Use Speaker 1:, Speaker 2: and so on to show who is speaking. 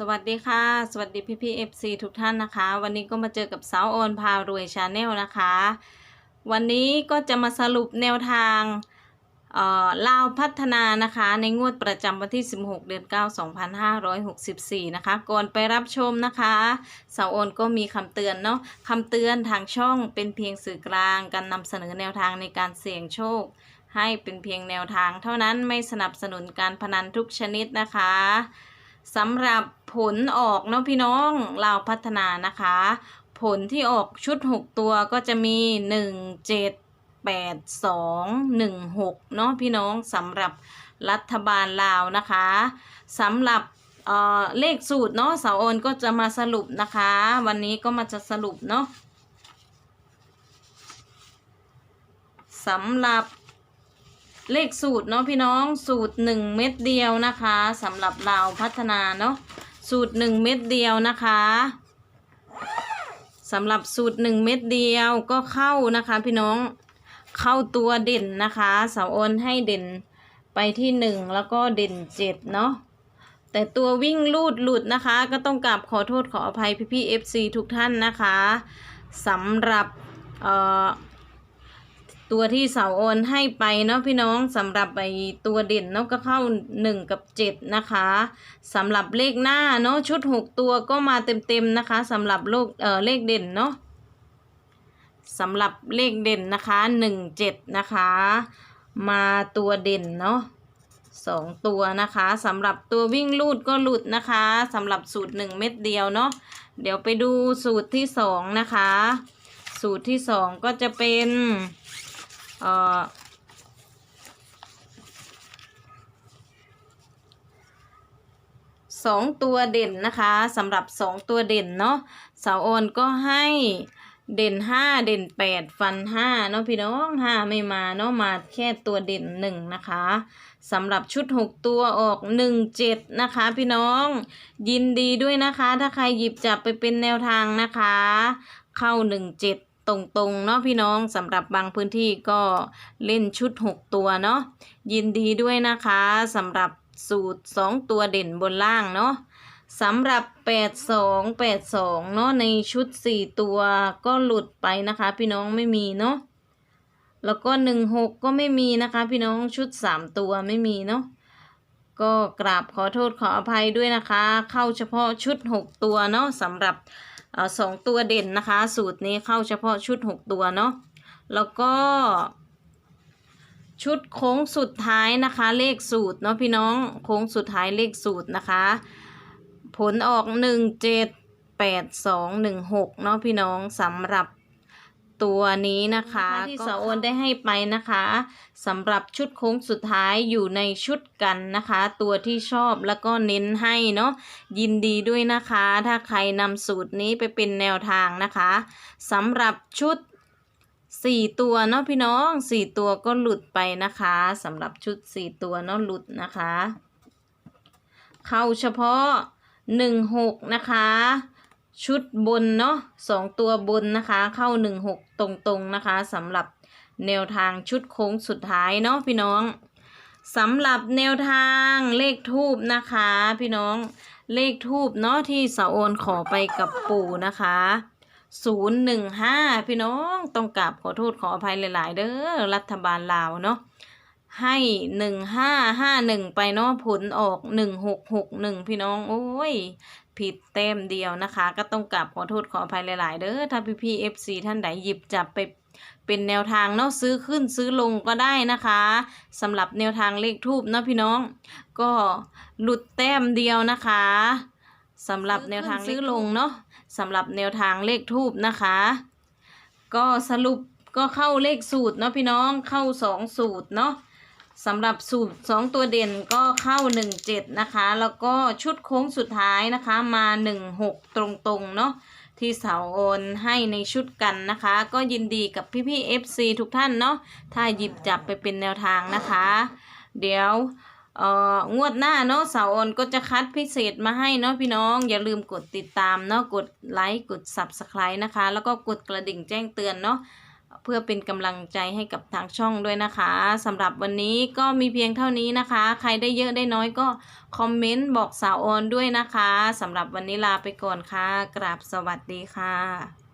Speaker 1: สวัสดีค่ะ สวัสดีพี่พี่เอฟซีทุกท่านนะคะ วันนี้ก็มาเจอกับสาวโอนพารวยชาแนลนะคะ วันนี้ก็จะมาสรุปแนวทางเอ่อลาวพัฒนานะคะ ในงวดประจำวันที่ 16 เดือน 9 2564 นะคะ ก่อนไปรับชมนะคะสาวโอนก็มีคำเตือนเนาะคำเตือนทางช่องเป็นเพียงสื่อกลางการนำเสนอแนวทางในการเสี่ยงโชค ให้เป็นเพียงแนวทาง เท่านั้นไม่สนับสนุนการพนันทุกชนิดนะคะ สำหรับผลออกเนาะพี่น้องเราวพัฒนานะคะ ผลที่ออกชุด 6 ตัวก็จะมี 1 7 8 2 1 6เนาะพี่น้องสำหรับรัฐบาลลาวนะคะสำหรับเอ่อเลขสูตรเนาะเสาโอนก็จะมาสรุปนะคะ วันนี้ก็มาจะสรุปเนาะสำหรับ เลขสูตรเนาะพี่น้องสูตรหนึ่งเม็ดเดียวนะคะสำหรับเราพัฒนาเนาะสูตรหนึ่งเม็ดเดียวนะคะสำหรับสูตรหนึ่งเม็ดเดียวก็เข้านะคะ พี่น้องเข้าตัวเด่นนะคะสาโอนให้เด่นไปที่หนึ่งแล้วก็เด่นเจ็ดเนาะแต่ตัววิ่งลูดหลุดนะคะ ก็ต้องกราบขอโทษขออภัยพี่พี่เอฟซีทุกท่านนะคะสำหรับเอ่อ ตัวที่เสาโอนให้ไปเนาะพี่น้องสำหรับไอตัวเด่นเนาะก็เข้า 1 กับ 7 นะคะสำหรับเลขหน้าเนาะชุด 6 ตัวก็มาเต็มๆนะคะสำหรับโลกเออเลขเด่นเนาะสำหรับเลขเด่นนะคะ 1 7 นะคะ มาตัวเด่นเนาะสองตัวนะคะสำหรับตัววิ่งลูดก็หลุดนะคะสำหรับสูตร 1 เม็ดเดียวเนาะเดี๋ยวไปดูสูตรที่ 2 นะคะ สูตรที่ 2 ก็จะเป็น สองตัวเด่นนะคะสำหรับสองตัวเด่นเนาะสาวโอนก็ให้เด่นห้าเด่นแปดฟันห้าเนาะพี่น้องห้าไม่มาเนาะมาแค่ตัวเด่นหนึ่งนะคะสำหรับชุดหกตัวออกหนึ่งเจ็ดนะคะ พี่น้องยินดีด้วยนะคะ ถ้าใครหยิบจับไปเป็นแนวทางนะคะ เข้าหนึ่งเจ็ด ตรงๆเนาะพี่น้องสำหรับบางพื้นที่ก็เล่นชุด 6 ตัวเนาะยินดีด้วยนะคะสำหรับสูตร 2 ตัวเด่นบนล่างเนาะสำหรับ 82 82 เนาะในชุด 4 ตัวก็หลุดไปนะคะ พี่น้องไม่มีเนาะแล้วก็ 16 ก็ไม่มีนะคะ พี่น้องชุด 3 ตัวไม่มีเนาะก็กราบขอโทษขออภัยด้วยนะคะ เข้าเฉพาะชุด 6 ตัวเนาะสำหรับ สองตัวเด่นนะคะ สูตรนี้เข้าเฉพาะชุด 6 ตัวเนาะแล้วก็ ชุดโค้งสุดท้ายนะคะ เลขสูตรเนาะพี่น้องโค้งสุดท้ายเลขสูตรนะคะ ผลออก 1 7 8 2 1 6เนาะพี่น้องสำหรับ ตัวนี้นะคะที่สาวโอนได้ให้ไปนะคะสำหรับชุดโค้งสุดท้ายอยู่ในชุดกันนะคะ ตัวที่ชอบแล้วก็เน้นให้เนาะยินดีด้วยนะคะ ถ้าใครนำสูตรนี้ไปเป็นแนวทางนะคะสำหรับชุด4ตัวเนาะพี่น้อง4ตัวก็หลุดไปนะคะสำหรับชุด4ตัวเนาะหลุดนะคะ เข้าเฉพาะ16นะคะ ชุดบนเนาะ2ตัวบนนะคะ เข้า16ตรงๆนะคะสำหรับแนวทางชุดโค้งสุดท้ายเนาะพี่น้องสำหรับแนวทางเลขทูบนะคะ พี่น้องเลขทูบเนาะที่สาวโอนขอไปกับปู่นะคะศูนย์หนึ่งห้าพี่น้องต้องกราบขอโทษขออภัยหลาย ๆ เด้อรัฐบาลลาวเนาะ ให้หนึ่งห้าห้าหนึ่งไปเนาะผลออกหนึ่งหกหกหนึ่งพี่น้องโอ้ย ผิดเต็มเดียวนะคะ ก็ต้องกราบขอโทษขออภัยหลาย ๆ เด้อถ้าพี่พี่เอฟซีท่านใดหยิบจับไปเป็นแนวทางเนาะซื้อขึ้นซื้อลงก็ได้นะคะสำหรับแนวทางเลขทูบเนาะพี่น้อง ก็หลุดแต้มเดียวนะคะสำหรับแนวทางซื้อลงเนาะสำหรับแนวทางเลขทูบนะคะ ก็สรุปก็เข้าเลขสูตรเนาะพี่น้องเข้าสองสูตรเนาะ สำหรับสูตรสองตัวเด่นก็เข้าหนึ่งเจ็ดนะคะ แล้วก็ชุดโค้งสุดท้ายนะคะมาหนึ่งหกตรงๆเนาะที่เสาโอนให้ในชุดกันนะคะ ก็ยินดีกับพี่ๆ FC ทุกท่านเนาะถ้าหยิบจับไปเป็นแนวทางนะคะ เดี๋ยวเอ่องวดหน้าเนาะเสาร์ออนก็จะคัดพิเศษมาให้เนาะพี่น้องอย่าลืมกดติดตามเนาะกดไลค์กด Subscribe นะคะ แล้วก็กดกระดิ่งแจ้งเตือนเนาะ เพื่อเป็นกำลังใจให้กับทางช่องด้วยนะคะสำหรับวันนี้ก็มีเพียงเท่านี้นะคะ ใครได้เยอะได้น้อยก็คอมเมนต์บอกสาวออนด้วยนะคะสำหรับวันนี้ลาไปก่อนค่ะ กราบสวัสดีค่ะ